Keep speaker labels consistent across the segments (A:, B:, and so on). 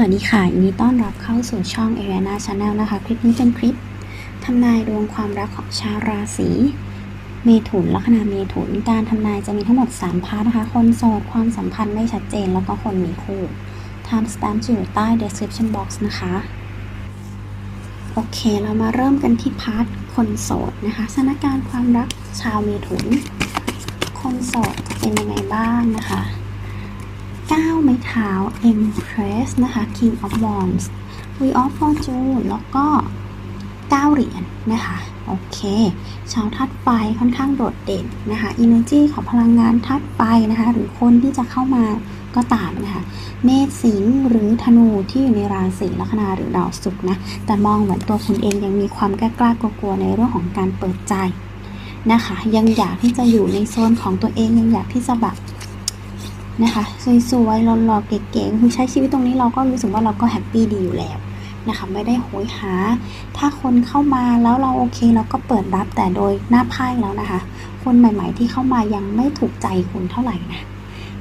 A: สวัสดีค่ะยินดีต้อนรับเข้าสู่ช่อง a r i a n a Channel นะคะ คลิปนี้เป็นคลิปทำนายดวงความรักของชาวราศีเมถุนลัคนาเมถุน การทำนายจะมีทั้งหมด 3 พาร์ทนะคะ คนโสดความสัมพันธ์ไม่ชัดเจน แล้วก็คนมีคู่ timestamp จะอยู่ใต้ description box นะคะ โอเค เรามาเริ่มกันที่พาร์ทคนโสดนะคะสถานการณ์ความรักชาวเมถุน คนโสดจะเป็นยังไงบ้างนะคะ 9 ไม้เท้า Empress นะคะ King of Wands Wheel of Fortune แล้วก็ 9 เหรียญนะคะ โอเค ชาวธาตุไฟค่อนข้างโดดเด่นนะคะ Energy ของพลังงานธาตุไฟนะคะ หรือคนที่จะเข้ามาก็ตามนะคะ เมษสิงห์หรือธนูที่อยู่ในราศีลัคนาหรือดาวศุกร์นะ แต่มองเหมือนตัวคุณเองยังมีความกล้ากล้ากลัวในเรื่องของการเปิดใจนะคะ ยังอยากที่จะอยู่ในโซนของตัวเองยังอยากที่จะแบบ นะคะสวยๆหล่อๆเก๋ๆคือใช้ชีวิตตรงนี้เราก็รู้สึกว่าเราก็แฮปปี้ดีอยู่แล้วนะคะไม่ได้โหยหา ถ้าคนเข้ามาแล้วเราโอเคเราก็เปิดรับแต่โดยหน้าไพ่แล้วนะคะ คนใหม่ ๆ ที่เข้ามายังไม่ถูกใจคุณเท่าไหร่นะ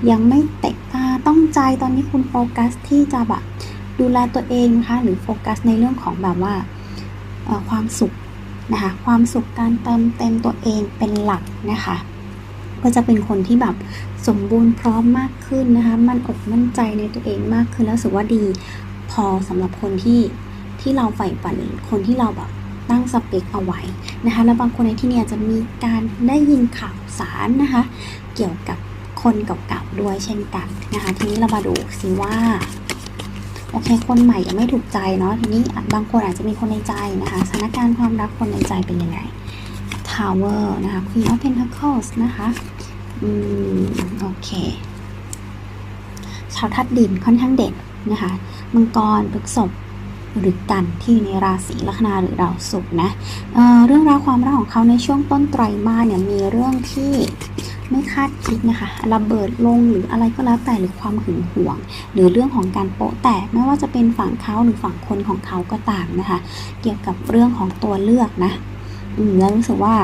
A: ยังไม่เตะตาต้องใจตอนนี้คุณโฟกัสที่จะแบบดูแลตัวเองนะคะหรือโฟกัสในเรื่องของแบบว่าความสุขนะคะความสุขการเติมเต็มตัวเองเป็นหลักนะคะ ก็จะเป็นคนที่แบบสมบูรณ์พร้อมมากขึ้นนะคะ มันอกมั่นใจในตัวเองมากขึ้นแล้วสึกว่าดีพอสำหรับคนที่ที่เราใฝ่ฝันคนที่เราแบบตั้งสเปคเอาไว้นะคะ แล้วบางคนในที่เนี้จะมีการได้ยินข่าวสารนะคะ เกี่ยวกับคนเก่าๆด้วยเช่นกันนะคะ ทีนี้เรามาดูสิว่าโอเค คนใหม่ยังไม่ถูกใจเนาะทีนี้บางคนอาจจะมีคนในใจนะคะสถานการณ์ความรักคนในใจเป็นยังไง Tower นะคะ Queen of Pentacles นะคะอืมโอเค ชาวทัดดินค่อนข้างเด่นนะคะมังกรพฤกษบหรือกันที่อยู่ในราศีลัคนาหรือดาวศุกร์นะเเรื่องราวความรักของเขาในช่วงต้นไตรมาสเนี่ยมีเรื่องที่ไม่คาดคิดนะคะระเบิดลงหรืออะไรก็แล้วแต่หรือความหึงหวง หรือเรื่องของการโปะแตกไม่ว่าจะเป็นฝั่งเขาหรือฝั่งคนของเขาก็ตามนะคะ เกี่ยวกับเรื่องของตัวเลือกนะ แล้วรู้สึกว่า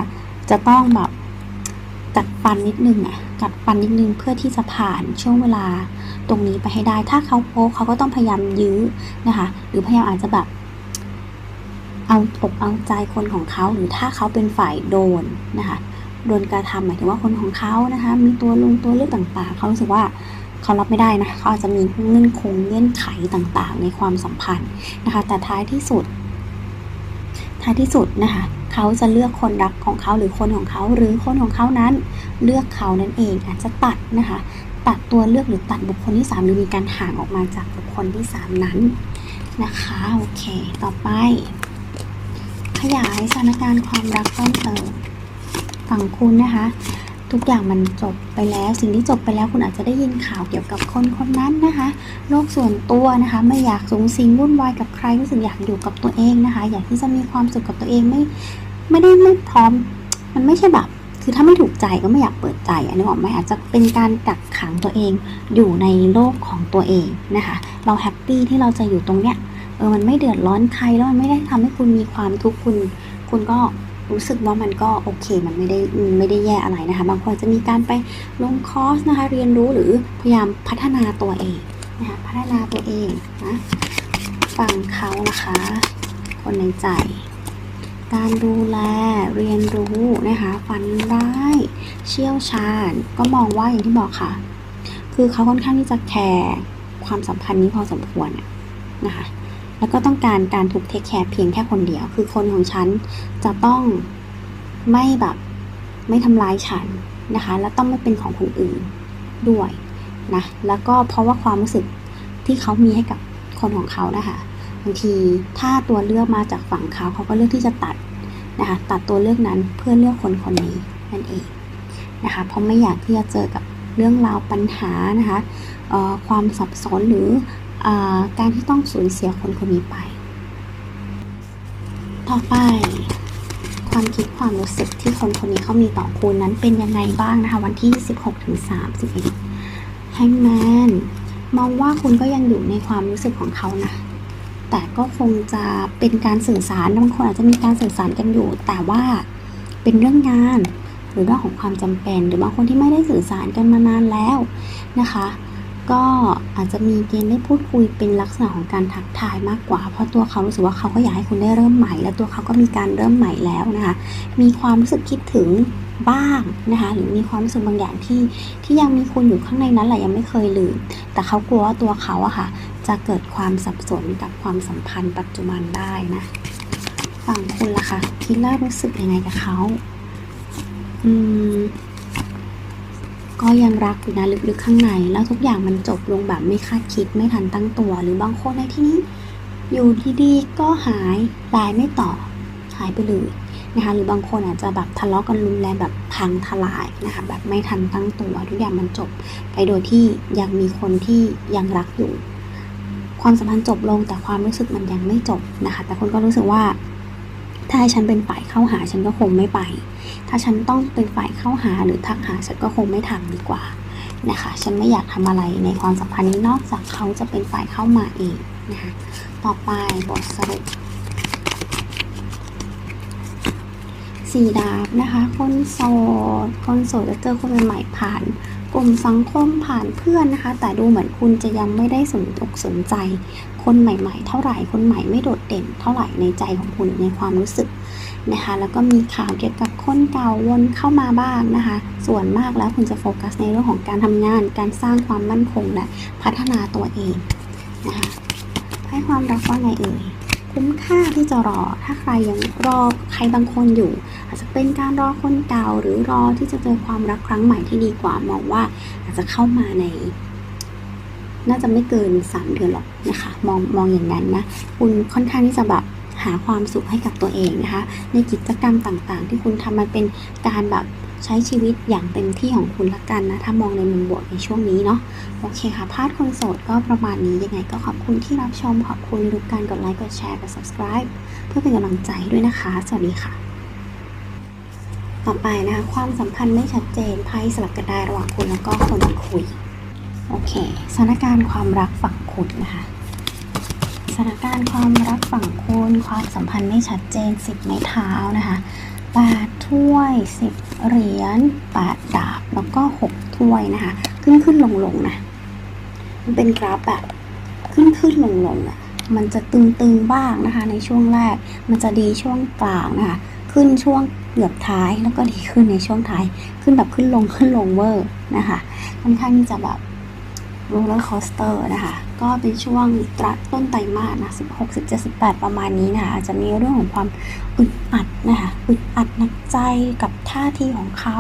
A: จะต้องแบบกัดฟันนิดนึงอะ กัดฟันนิดนึงเพื่อที่จะผ่านช่วงเวลาตรงนี้ไปให้ได้ ถ้าเขาโพกเขาก็ต้องพยายามยื้อนะคะ หรือพยายามอาจจะแบบ เอาอกเอาใจคนของเขา หรือถ้าเขาเป็นฝ่ายโดนนะคะโดนกระทำหมายถึงว่าคนของเขานะคะ มีตัวลงตัวเลือกต่างๆ เขารู้สึกว่าเขารับไม่ได้นะเขาอาจจะมีเงื่อนคงเงื่อนไขต่างๆ ในความสัมพันธ์นะคะ แต่ท้ายที่สุด ท้ายที่สุดนะคะเขาจะเลือกคนรักของเขาหรือคนของเขา หรือคนของเขานั้นเลือกเขานั่นเองอาจจะตัดนะคะ ตัดตัวเลือกหรือตัดบุคคลที่ 3 หรือมีการห่างออกมาจากบุคคลที่ 3 นั้นนะคะโอเค ต่อไป ขยายสถานการณ์ความรักเพิ่มเติมฝั่งคุณนะคะ ทุกอย่างมันจบไปแล้ว สิ่งที่จบไปแล้วคุณอาจจะได้ยินข่าวเกี่ยวกับคนคนนั้นนะคะโลกส่วนตัวนะคะ ไม่อยากสูงสิงวุ่นวายกับใครรู้สึกอยากอยู่กับตัวเองนะคะ อยากที่จะมีความสุขกับตัวเองไม่ไม่ได้ไม่พร้อม มันไม่ใช่แบบคือถ้าไม่ถูกใจก็ไม่อยากเปิดใจอันนี้บอกไหมอาจจะเป็นการกักขังตัวเองอยู่ในโลกของตัวเองนะคะ เราแฮปปี้ที่เราจะอยู่ตรงเนี้ยเออมันไม่เดือดร้อนใครแล้วมันไม่ได้ทำให้คุณมีความทุกข์คุณ คุณก็ รู้สึกว่ามันก็โอเค มันไม่ได้ไม่ได้แย่อะไรนะคะ บางคนจะมีการไปลงคอร์สนะคะ เรียนรู้หรือพยายามพัฒนาตัวเองนะคะพัฒนาตัวเองนะฟังเขานะคะ คนในใจ การดูแลเรียนรู้นะคะฝันร้ายเชี่ยวชาญ ก็มองว่าอย่างที่บอกค่ะ คือเขาค่อนข้างที่จะแคร์ความสัมพันธ์นี้พอสมควรนะคะ แล้วก็ต้องการการถูกเทคแคร์เพียงแค่คนเดียว คือคนของฉันจะต้องไม่แบบไม่ทำร้ายฉันนะคะ และต้องไม่เป็นของคนอื่นด้วยนะแล้วก็เพราะว่าความรู้สึกที่เขามีให้กับคนของเขานะคะบางทีถ้าตัวเลือกมาจากฝั่งเขาเขาก็เลือกที่จะตัดนะคะตัดตัวเลือกนั้นเพื่อเลือกคนคนนี้นั่นเองนะคะเพราะไม่อยากที่จะเจอกับเรื่องราวปัญหานะคะความสับสนหรือ การที่ต้องสูญเสียคนคนนี้ไป ต่อไป ความคิดความรู้สึกที่คนคนนี้เขามีต่อคุณนั้นเป็นยังไงบ้างนะคะ วันที่ 16ถึง31 Hangman มองว่าคุณก็ยังอยู่ในความรู้สึกของเขานะ แต่ก็คงจะเป็นการสื่อสารบางคนอาจจะมีการสื่อสารกันอยู่ แต่ว่าเป็นเรื่องงานหรือเรื่องของความจำเป็น หรือบางคนที่ไม่ได้สื่อสารกันมานานแล้วนะคะ ก็อาจจะมีเกณฑ์ได้พูดคุยเป็นลักษณะของการทักทายมากกว่า เพราะตัวเขารู้สึกว่าเขาก็อยากให้คุณได้เริ่มใหม่ และตัวเขาก็มีการเริ่มใหม่แล้วนะคะ มีความรู้สึกคิดถึงบ้างนะคะ หรือมีความรู้สึกบางอย่างที่ที่ยังมีคุณอยู่ข้างในนั้นแหละยังไม่เคยลืม แต่เขากลัวว่าตัวเขาอะค่ะ จะเกิดความสับสนกับความสัมพันธ์ปัจจุบันได้นะฝั่งคุณล่ะคะคิดแล้วรู้สึกยังไงกับเขาอืม ก็ยังรักอยู่นะลึกๆข้างใน แล้วทุกอย่างมันจบลงแบบไม่คาดคิดไม่ทันตั้งตัว หรือบางคนในที่นี้ อยู่ดีๆก็หายไลน์ไม่ตอบหายไปเลยนะคะหรือบางคนอาจจะแบบทะเลาะกันรุนแรงแบบพังทลายนะคะแบบไม่ทันตั้งตัวทุกอย่างมันจบ ไปโดยที่ยังมีคนที่ยังรักอยู่ ความสัมพันธ์จบลงแต่ความรู้สึกมันยังไม่จบนะคะ แต่คนก็รู้สึกว่า ถ้าให้ฉันเป็นฝ่ายเข้าหาฉันก็คงไม่ไป ถ้าฉันต้องเป็นฝ่ายเข้าหาหรือทักหาฉันก็คงไม่ทำดีกว่านะคะ ฉันไม่อยากทำอะไรในความสัมพันธ์นี้นอกจากเขาจะเป็นฝ่ายเข้ามาเองนะคะ ต่อไปบทสรุปสี่ดาบนะคะ คนโสด คนโสดจะเจอคนใหม่ผ่าน กลุ่มสังคมผ่านเพื่อนนะคะ แต่ดูเหมือนคุณจะยังไม่ได้สนอกสนใจ คนใหม่ ๆ เท่าไหร่ คนใหม่ไม่โดดเด่นเท่าไหร่ในใจของคุณในความรู้สึกนะคะ แล้วก็มีข่าวเกี่ยวกับคนเก่าวนเข้ามาบ้างนะคะ ส่วนมากแล้วคุณจะโฟกัสในเรื่องของการทำงาน การสร้างความมั่นคงและพัฒนาตัวเองนะคะให้ความรักว่าไงเอ่ยคุ้มค่าที่จะรอ ถ้าใครยังรอใครบางคนอยู่ อาจจะเป็นการรอคนเก่าหรือรอที่จะเจอความรักครั้งใหม่ที่ดีกว่ามองว่าอาจจะเข้ามาใน น่าจะไม่เกิน 3 เดือนหรอกนะคะ มองมองอย่างนั้นนะ คุณค่อนข้างที่จะแบบหาความสุขให้กับตัวเองนะคะ ในกิจกรรมต่างๆ ที่คุณทำมันเป็นการแบบใช้ชีวิตอย่างเต็มที่ของคุณละกันนะ ถ้ามองในมุมบวกในช่วงนี้เนาะโอเคค่ะพาร์ทคนโสดก็ประมาณนี้ยังไงก็ขอบคุณที่รับชม ขอบคุณทุกการกดไลค์กดแชร์กด subscribe เพื่อเป็นกำลังใจด้วยนะคะ สวัสดีค่ะต่อไปนะคะความสัมพันธ์ไม่ชัดเจนไพ่สลับกันได้ระหว่างคุณแล้วก็คนที่คุย โอเคสถานการณ์ความรักฝั่งคุณนะคะสถานการณ์ความรักฝั่งคุณความสัมพันธ์ไม่ชัดเจนสิบไม้เท้านะคะแปดถ้วยสิบเหรียญแปดดาบแล้วก็หกถ้วยนะคะขึ้นขึ้นลงลงนะมันเป็นกราฟแบบขึ้นขึ้นลงลงอะมันจะตึงตึงบ้างนะคะ ในช่วงแรกมันจะดีช่วงกลางนะคะขึ้นช่วงเกือบท้ายแล้วก็ดีขึ้นในช่วงท้าย ขึ้นแบบขึ้นลงขึ้นลงเวอร์นะคะค่อนข้างที่จะแบบ โรลเลอร์คอสเตอร์นะคะ ก็เป็นช่วงตรัต้นไตรมาสนะ 16 17 18 ประมาณนี้นะคะอาจจะมีเรื่องของความอึดอัดนะคะ อึดอัดหนักใจกับท่าทีของเขา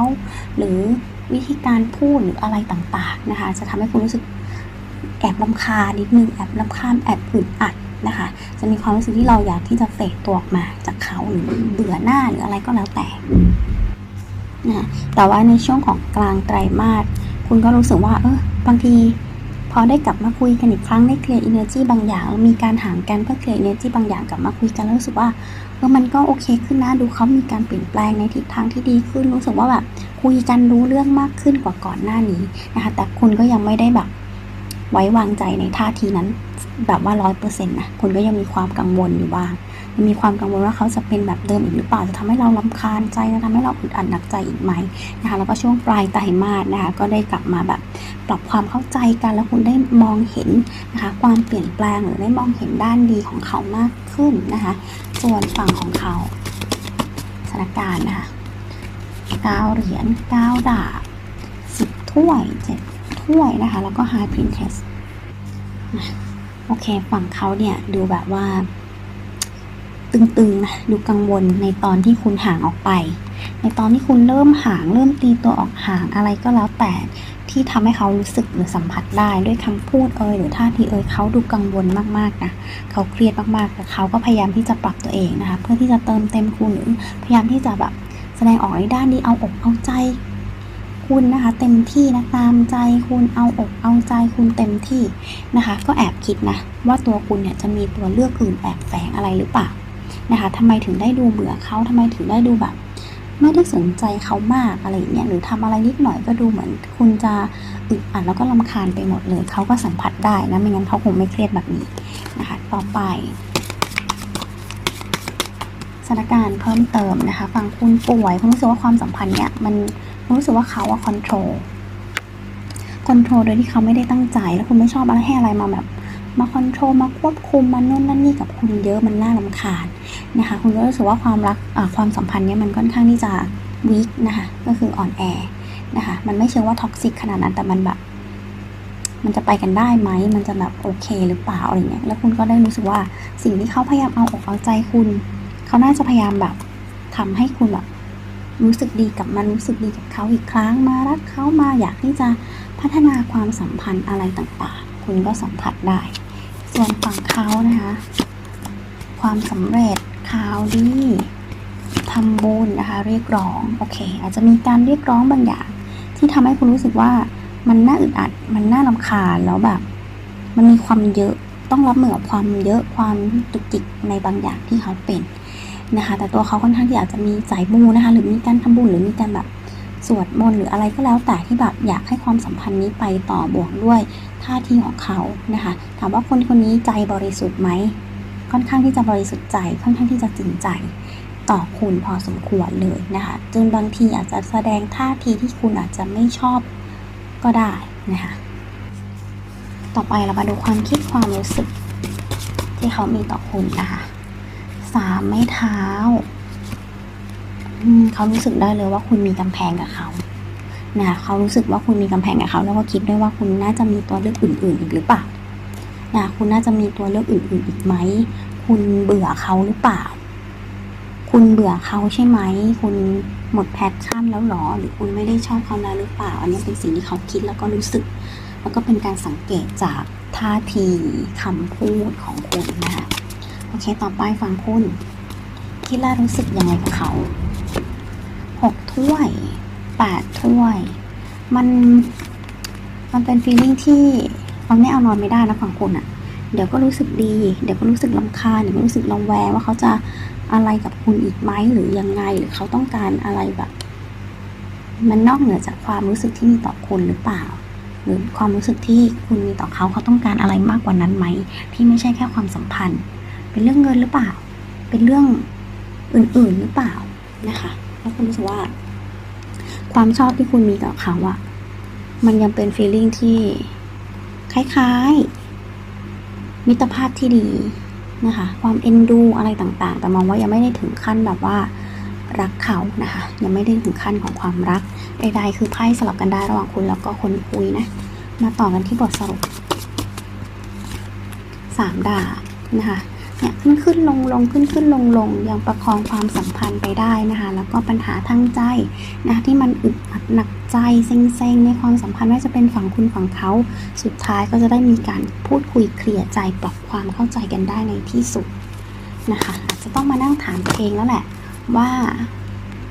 A: หรือวิธีการพูดหรืออะไรต่างๆนะคะ จะทำให้คุณรู้สึกแอบลำคาญนิดนึง แอบลำคาญแอบอึดอัดนะคะ จะมีความรู้สึกที่เราอยากที่จะเฟดตัวออกมาจากเขาหรือเบื่อหน้าหรืออะไรก็แล้วแต่นะแต่ว่าในช่วงของกลางไตรมาสคุณก็รู้สึกว่า เออบางที พอได้กลับมาคุยกันอีกครั้งได้เคลียร์อินเนอร์จีบางอย่างมีการถามกันเพื่อเคลียร์อินเนอร์จีบางอย่างกลับมาคุยกันแล้วรู้สึกว่าเออมันก็โอเคขึ้นนะดูเขามีการเปลี่ยนแปลงในทิศทางที่ดีขึ้นรู้สึกว่าแบบคุยกันรู้เรื่องมากขึ้นกว่าก่อนหน้านี้นะคะแต่คุณก็ยังไม่ได้แบบไว้วางใจในท่าทีนั้น แบบว่าร้อยเปอร์เซ็นต์นะคุณก็ยังมีความกังวลอยู่บ้าง มีความกังวลว่าเขาจะเป็นแบบเดิมอีกหรือเปล่าจะทำให้เราลำคาญใจจะทำให้เราอึดอัดหนักใจอีกไหมนะคะแล้วก็ช่วงปลายไตรมาสนะคะก็ได้กลับมาแบบปรับความเข้าใจกันแล้วคุณได้มองเห็นนะคะความเปลี่ยนแปลงหรือได้มองเห็นด้านดีของเขามากขึ้นนะคะส่วนฝั่งของเขาสถานการณ์นะคะเก้าเหรียญเก้าดาบสิบถ้วยเจ็ดถ้วยนะคะแล้วก็ High Princess โอเค ฝั่งเขาเนี่ยดูแบบว่า ตึงๆนะดูกังวลในตอนที่คุณห่างออกไป ในตอนที่คุณเริ่มห่างเริ่มตีตัวออกห่างอะไรก็แล้วแต่ที่ทำให้เขารู้สึกหรือสัมผัสได้ด้วยคำพูดเอ่ยหรือท่าทีเอ่ยเขาดูกังวลมากๆนะเขาเครียดมากๆแต่เขาก็พยายามที่จะปรับตัวเองนะคะเพื่อที่จะเติมเต็มคุณหรือพยายามที่จะแบบแสดงออกในด้านดีเอาอกเอาใจ คุณนะคะ เต็มที่นะตามใจคุณเอาอกเอาใจคุณเต็มที่นะคะ ก็แอบคิดนะว่าตัวคุณเนี่ยจะมีตัวเลือกอื่นแอบแฝงอะไรหรือเปล่า นะคะทำไมถึงได้ดูเบื่อเขาทำไมถึงได้ดูแบบ ไม่ได้สนใจเขามากอะไรอย่างเงี้ยหรือทำอะไรนิดหน่อยก็ดูเหมือน คุณจะอึดอัดแล้วก็ลำคาญไปหมดเลย เขาก็สัมผัสได้นะไม่งั้นเขาคงไม่เครียดแบบนี้นะคะต่อไปสถานการณ์เพิ่มเติมนะคะฝั่งคุณป่วยคุณรู้สึกว่าความสัมพันธ์เนี่ยมันคุณรู้สึกว่าเขาอะคอนโทรลคอนโทรลโดยที่เขาไม่ได้ตั้งใจ แล้วคุณไม่ชอบอะไรให้อะไรมาแบบ มาคอนโทรลมาควบคุมมานู่นนั่นนี่กับคุณเยอะมันน่ารำคาญนะคะคุณก็รู้สึกว่าความรักความสัมพันธ์เนี้ยมันค่อนข้างที่จะวีคนะคะก็คืออ่อนแอนะคะมันไม่เชิงว่าท็อกซิกขนาดนั้นแต่มันแบบมันจะไปกันได้ไหม มันจะแบบโอเคหรือเปล่าอะไรเงี้ย แล้วคุณก็ได้รู้สึกว่าสิ่งที่เขาพยายามเอาอกเอาใจคุณ เขาน่าจะพยายามแบบทำให้คุณแบบรู้สึกดีกับมันรู้สึกดีกับเขาอีกครั้งมารักเขามาอยากที่จะพัฒนาความสัมพันธ์อะไรต่างๆ คุณก็สัมผัสได้ ส่วนฝั่งเขานะคะ ความสำเร็จข่าวดีทำบุญนะคะ เรียกร้องโอเค อาจจะมีการเรียกร้องบางอย่าง ที่ทำให้คุณรู้สึกว่ามันน่าอึดอัด มันน่ารำคาญแล้วแบบ มันมีความเยอะต้องรับมือกับความเยอะความจุกจิกในบางอย่างที่เขาเป็นนะคะ แต่ตัวเขาค่อนข้างที่อาจจะมีสายมูนะคะ หรือมีการทำบุญหรือมีการแบบสวดมนต์หรืออะไรก็แล้วแต่ที่แบบอยากให้ความสัมพันธ์นี้ไปต่อบวกด้วย ท่าทีของเขานะคะ ถามว่าคนคนนี้ใจบริสุทธิ์ไหม ค่อนข้างที่จะบริสุทธิ์ใจ ค่อนข้างที่จะจริงใจต่อคุณพอสมควรเลยนะคะ จนบางทีอาจจะแสดงท่าทีที่คุณอาจจะไม่ชอบก็ได้นะคะ ต่อไปเรามาดูความคิดความรู้สึก ที่เขามีต่อคุณนะคะ สามไม้เท้า เขารู้สึกได้เลยว่าคุณมีกำแพงกับเขา นะเขารู้สึกว่าคุณมีกำแพงกับเขาแล้วก็คิดด้วยว่าคุณน่าจะมีตัวเลือกอื่น ๆ อีกหรือเปล่านะคุณน่าจะมีตัวเลือกอื่น ๆ อีกไหม คุณเบื่อเขาหรือเปล่า คุณเบื่อเขาใช่ไหม คุณหมดแพชชั่นแล้วหรอ หรือคุณไม่ได้ชอบเขาแล้วหรือเปล่า อันนี้เป็นสิ่งที่เขาคิดแล้วก็รู้สึก แล้วก็เป็นการสังเกตจากท่าทีคำพูดของคุณนะคะโอเค ต่อไปฟังคุณคิดแล้วรู้สึกยังไงกับเขาหกถ้วย แปดถ้วย มันมันเป็นฟีลลิ่งที่มันไม่เอานอนไม่ได้นะฝั่งคุณอะเดี๋ยวก็รู้สึกดี เดี๋ยวก็รู้สึกลำคาญเดี๋ยวก็รู้สึกระแวว่าเขาจะอะไรกับคุณอีกไหมหรือยังไงหรือเขาต้องการอะไรแบบ มันนอกเหนือจากความรู้สึกที่มีต่อคุณหรือเปล่า หรือความรู้สึกที่คุณมีต่อเขาเขาต้องการอะไรมากกว่านั้นไหมที่ไม่ใช่แค่ความสัมพันธ์ เป็นเรื่องเงินหรือเปล่า เป็นเรื่องอื่นๆหรือเปล่านะคะ แล้วคุณรู้สึกว่า ความชอบที่คุณมีต่อเขาอะมันยังเป็นฟีลลิ่งที่ คล้ายๆ มิตรภาพที่ดีนะคะ ความเอ็นดูอะไรต่างๆ แต่มองว่ายังไม่ได้ถึงขั้นแบบว่ารักเขานะคะ ยังไม่ได้ถึงขั้นของความรักใดๆคือไพ่สลับกันได้ระหว่างคุณแล้วก็คนคุยนะ มาต่อกันที่บทสรุปสามดาบนะคะ เนี่ยขึ้นขึ้นลงลงขึ้นขึ้นลงลงยังประคองความสัมพันธ์ไปได้นะคะ แล้วก็ปัญหาทางใจนะคะที่มันอึดอัดหนักใจเซ็งๆในความสัมพันธ์ไม่จะเป็นฝั่งคุณฝั่งเขาสุดท้ายก็จะได้มีการพูดคุยเคลียร์ใจปรับความเข้าใจกันได้ในที่สุดนะคะอาจจะต้องมานั่งถามตัวเองแล้วแหละ ว่า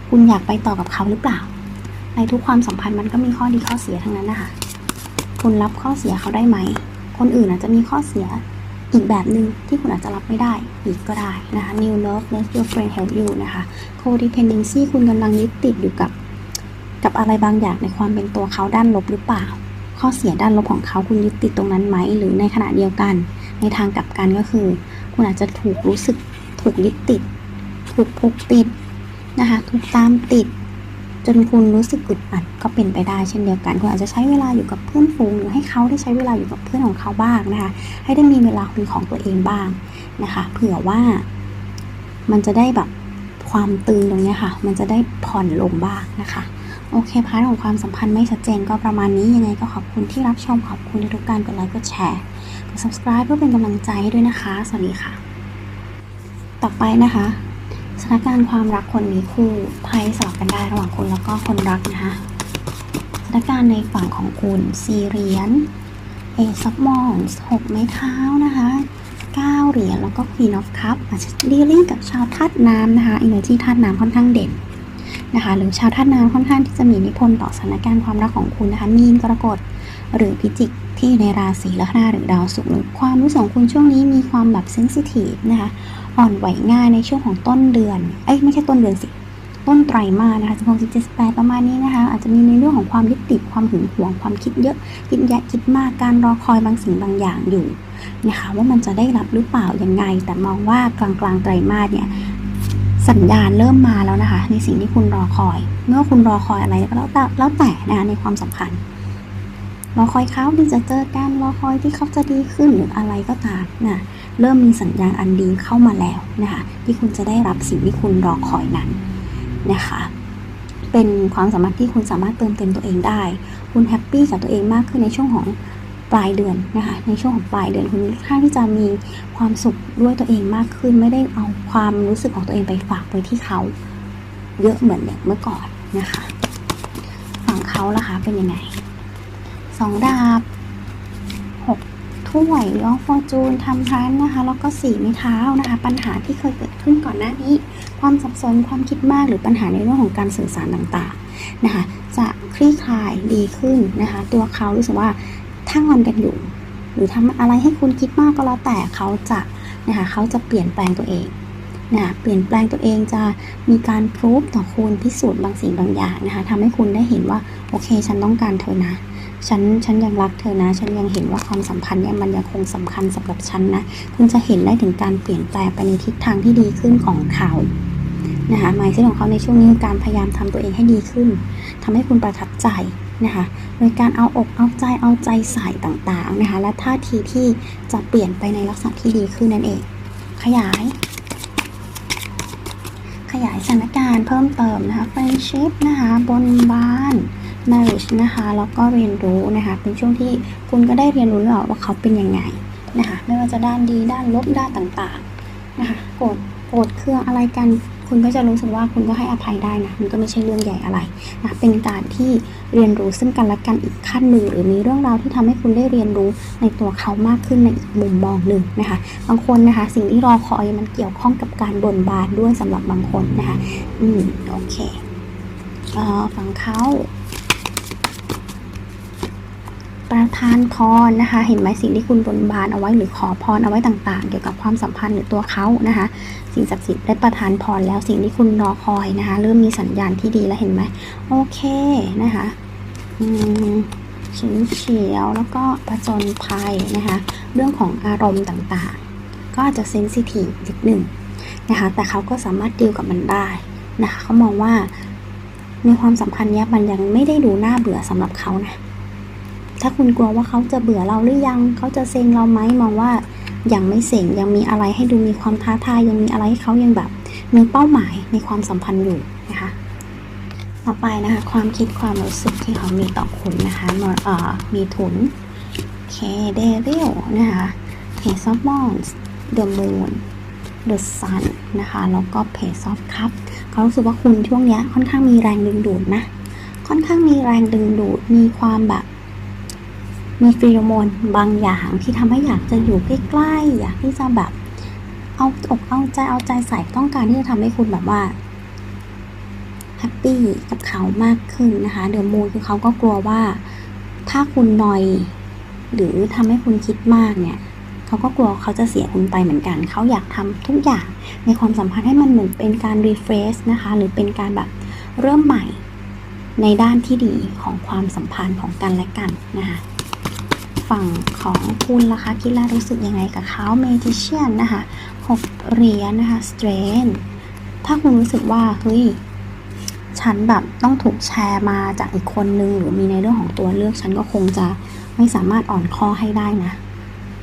A: คุณอยากไปต่อกับเขาหรือเปล่า ในทุกความสัมพันธ์มันก็มีข้อดีข้อเสียทั้งนั้นนะคะคุณรับข้อเสียเขาได้ไหม คนอื่นอาจจะมีข้อเสีย อีกแบบหนึ่งที่คุณอาจจะรับไม่ได้อีกก็ได้นะคะ new love let your friend help you นะคะ codependency คุณกำลังยึดติดอยู่กับ กับอะไรบางอย่างในความเป็นตัวเขาด้านลบหรือเปล่า ข้อเสียด้านลบของเขาคุณยึดติดตรงนั้นไหม หรือในขณะเดียวกัน ในทางกลับกันก็คือ คุณอาจจะถูกรู้สึกถูกยึดติด ถูกผูกติดนะคะ ถูกตามติด จนคุณรู้สึกอึดอัดก็เป็นไปได้เช่นเดียวกันคุณอาจจะใช้เวลาอยู่กับเพื่อนฝูงหรือให้เขาได้ใช้เวลาอยู่กับเพื่อนของเขาบ้างนะคะ ให้ได้มีเวลาเป็นของตัวเองบ้างนะคะเผื่อว่ามันจะได้แบบความตึงตรงนี้ค่ะ มันจะได้ผ่อนลงบ้างนะคะโอเคพาร์ทของความสัมพันธ์ไม่ชัดเจนก็ประมาณนี้ยังไงก็ขอบคุณที่รับชมขอบคุณทุกการกดไลค์กดแชร์กด subscribe เพื่อเป็นกำลังใจให้ด้วยนะคะ สวัสดีค่ะ ต่อไปนะคะ สถานการณ์ความรักคนมีคู่ไพ่สลับกันได้ระหว่างคุณแล้วก็คนรักนะคะสถานการณ์ในฝั่งของคุณสี่เหรียญเอซับมอนส์หกไม้เท้านะคะเก้าเหรียญแล้วก็ Queen of Cup อาจจะดีลิ่งกับชาวธาตุน้ำนะคะ energy ธาตุน้ำค่อนข้างเด่นนะคะหรือชาวธาตุน้ำค่อนข้างที่จะมีอิทธิพลต่อสถานการณ์ความรักของคุณนะคะมีนกรกฎหรือพิจิกที่อยู่ในราศีลัคนาหรือดาวศุกร์หรือความรู้สึกของคุณช่วงนี้มีความแบบเซนซิทีฟนะคะ อ่อนไหวง่ายในช่วงของต้นเดือน เอ้ยไม่ใช่ต้นเดือนสิ ต้นไตรมาสนะคะสิบหกสิบเจ็ดแปดประมาณนี้นะคะ อาจจะมีในเรื่องของความยึดติดความหึงหวงความคิดเยอะ คิดแยะคิดมากการรอคอยบางสิ่งบางอย่างอยู่นะคะว่ามันจะได้รับหรือเปล่ายังไง แต่มองว่ากลางกลางไตรมาสเนี่ยสัญญาณเริ่มมาแล้วนะคะ ในสิ่งที่คุณรอคอย เมื่อคุณรอคอยอะไรก็แล้วแต่แล้วแต่นะคะในความสัมพันธ์รอคอยเขาที่จะเจอกันรอคอยที่เขาจะดีขึ้นหรืออะไรก็ตามนะ เริ่มมีสัญญาณอันดีเข้ามาแล้วนะคะที่คุณจะได้รับสิ่งที่คุณรอคอยนั้นนะคะ เป็นความสามารถที่คุณสามารถเติมเต็มตัวเองได้ คุณแฮปปี้กับตัวเองมากขึ้นในช่วงของปลายเดือนนะคะในช่วงของปลายเดือนคุณค่อนข้างที่จะมีความสุขด้วยตัวเองมากขึ้น ไม่ได้เอาความรู้สึกของตัวเองไปฝากไว้ที่เขา เยอะเหมือนอย่างเมื่อก่อนนะคะฝั่งเขาล่ะคะเป็นยังไงสองดาบ ถ้วยล้อฟอร์จูนทำทันนะคะ แล้วก็สีไม้เท้านะคะ ปัญหาที่เคยเกิดขึ้นก่อนหน้านี้ ความสับสนความคิดมากหรือปัญหาในเรื่องของการสื่อสารต่างๆนะคะ จะคลี่คลายดีขึ้นนะคะ ตัวเขารู้สึกว่าถ้างอนกันอยู่ หรือทำอะไรให้คุณคิดมากก็แล้วแต่เขาจะนะคะเขาจะเปลี่ยนแปลงตัวเองนะเปลี่ยนแปลงตัวเองจะมีการพรูฟต่อคุณพิสูจน์บางสิ่งบางอย่างนะคะทำให้คุณได้เห็นว่าโอเค ฉันต้องการเธอนะ ฉันฉันยังรักเธอนะ ฉันยังเห็นว่าความสัมพันธ์เนี่ยมันยังคงสำคัญสำหรับฉันนะ คุณจะเห็นได้ถึงการเปลี่ยนแปลงไปในทิศทางที่ดีขึ้นของเขานะคะหมายเส้นของเขาในช่วงนี้คือการพยายามทำตัวเองให้ดีขึ้นทำให้คุณประทับใจนะคะโดยการเอาอกเอาใจเอาใจใส่ต่างๆนะคะและท่าทีที่จะเปลี่ยนไปในลักษณะที่ดีขึ้นนั่นเอง ขยาย ขยายสถานการณ์เพิ่มเติมนะคะ friendship นะคะบนบ้าน marriage นะคะแล้วก็เรียนรู้นะคะเป็นช่วงที่คุณก็ได้เรียนรู้แล้วว่าเขาเป็นยังไงนะคะไม่ว่าจะด้านดีด้านลบด้านต่างๆนะคะโกรธโกรธเครื่องอะไรกัน คุณก็จะรู้สึกว่าคุณก็ให้อภัยได้นะมันก็ไม่ใช่เรื่องใหญ่อะไรนะเป็นการที่เรียนรู้ซึ่งกันและกันอีกขั้นหนึ่งหรือมีเรื่องราวที่ทำให้คุณได้เรียนรู้ในตัวเขามากขึ้นในอีกมุมมองหนึ่งนะคะบางคนนะคะ สิ่งที่รอคอยมันเกี่ยวข้องกับการบ่นบานด้วยสำหรับบางคนนะคะอืมโอเคเอ่อฝั่งเขา ประทานพรนะคะ เห็นไหมสิ่งที่คุณบนบานเอาไว้หรือขอพรเอาไว้ต่างๆ เกี่ยวกับความสัมพันธ์หรือตัวเขานะคะ สิ่งศักดิ์สิทธิ์ได้ประทานพรแล้วสิ่งที่คุณรอคอยนะคะ เริ่มมีสัญญาณที่ดีแล้วเห็นไหมโอเคนะคะอืมฉิวเฉียวแล้วก็ประจนภัยนะคะ เรื่องของอารมณ์ต่างๆ ก็อาจจะเซนซิทีฟนิดหนึ่งนะคะ แต่เขาก็สามารถดีลกับมันได้นะคะเขามองว่าในความสัมพันธ์เนี้ยมันยังไม่ได้ดูน่าเบื่อสำหรับเขานะ ถ้าคุณกลัวว่าเขาจะเบื่อเราหรือยัง เขาจะเซ็งเราไหมมองว่ายังไม่เซ็งยังมีอะไรให้ดูมีความท้าทายยังมีอะไรให้เขายังแบบ มีเป้าหมายในความสัมพันธ์อยู่นะคะ ต่อไปนะคะ ความคิดความรู้สึกที่เขามีต่อคุณนะคะมเอ่อมีถุนเคเดวิลนะคะ Page of Wands The Moon The Sun นะคะ แล้วก็ Page of Cup เขารู้สึกว่าคุณช่วงเนี้ยค่อนข้างมีแรงดึงดูดนะ ค่อนข้างมีแรงดึงดูดมีความแบบ มีฟีโรโมนบางอย่างที่ทำให้อยากจะอยู่ใกล้ๆอยากที่จะแบบเอาอกเอาใจเอาใจใส่ต้องการที่จะทำให้คุณแบบว่าแฮปปี้กับเขามากขึ้นนะคะเดอะมูนคือเขาก็กลัวว่าถ้าคุณนอย หรือทำให้คุณคิดมากเนี่ยเขาก็กลัวเขาจะเสียคุณไปเหมือนกัน เขาอยากทำทุกอย่างในความสัมพันธ์ให้มันเหมือนเป็นการรีเฟรชนะคะ หรือเป็นการแบบเริ่มใหม่ในด้านที่ดีของความสัมพันธ์ของกันและกันนะคะ ฝั่งของคุณล่ะคะคิล้วรู้สึกยังไงกับเขาเมจิเชียนนะคะหกเหรียญนะคะสเตรนถ้าคุณรู้สึกว่าเฮ้ยฉันแบบต้องถูกแชร์มาจากอีกคนนึงหรือมีในเรื่องของตัวเลือกฉันก็คงจะไม่สามารถอ่อนข้อให้ได้นะ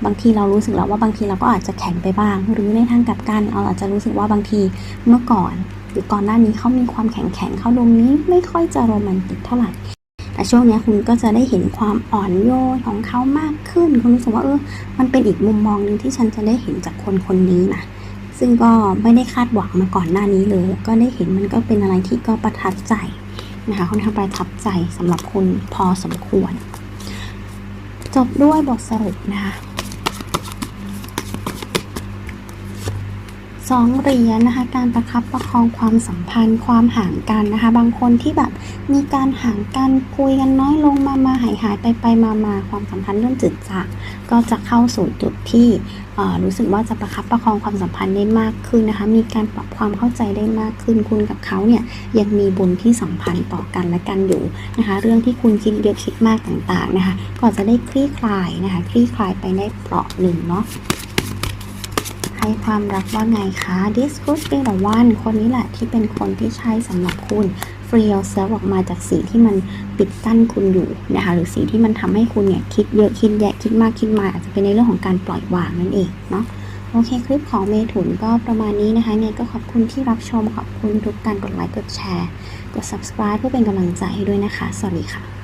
A: บางทีเรารู้สึกแล้วว่าบางทีเราก็อาจจะแข็งไปบ้าง หรือในทางกลับกันเราอาจจะรู้สึกว่าบางทีเมื่อก่อน หรือก่อนหน้านี้เขามีความแข็งแข็งเขาดมนี้ไม่ค่อยจะโรแมนติกเท่าไหร่ แต่ช่วงนี้คุณก็จะได้เห็นความอ่อนโยนของเขามากขึ้น คุณรู้สึกว่าเออมันเป็นอีกมุมมองหนึ่งที่ฉันจะได้เห็นจากคนคนนี้นะซึ่งก็ไม่ได้คาดหวังมาก่อนหน้านี้เลย ก็ได้เห็นมันก็เป็นอะไรที่ก็ประทับใจนะคะค่อนข้างประทับใจสำหรับคุณพอสมควร จบด้วยบทสรุปนะคะ สองเหรียญนะคะการประคับประคองความสัมพันธ์ ความห่างกันนะคะ บางคนที่แบบมีการห่างกันคุยกันน้อยลงมามาหายหายไปไปมามาความสัมพันธ์เริ่มจืดจางก็จะเข้าสู่จุดที่รู้สึกว่าจะประคับประคองความสัมพันธ์ได้มากขึ้นนะคะ มีการปรับความเข้าใจได้มากขึ้น คุณกับเขาเนี่ยยังมีบุญที่สัมพันธ์ต่อกันและกันอยู่นะคะ เรื่องที่คุณคิดเยอะคิดมากต่างๆนะคะ ก็จะได้คลี่คลายนะคะ คลี่คลายไปได้เปราะหนึ่งเนาะ ให้ความรักว่าไงคะ This could be the one คนนี้แหละที่เป็นคนที่ใช่สำหรับคุณ free yourself ออกมาจากสิ่งที่มันปิดกั้นคุณอยู่นะคะหรือสิ่งที่มันทำให้คุณเนี่ยคิดเยอะคิดแยะคิดมากคิดมาอาจจะเป็นในเรื่องของการปล่อยวางนั่นเองเนาะโอเค คลิปของเมถุนก็ประมาณนี้นะคะเนี่ยก็ขอบคุณที่รับชมขอบคุณทุกการกดไลค์กดแชร์ กด subscribe เพื่อเป็นกำลังใจให้ด้วยนะคะ สวัสดีค่ะ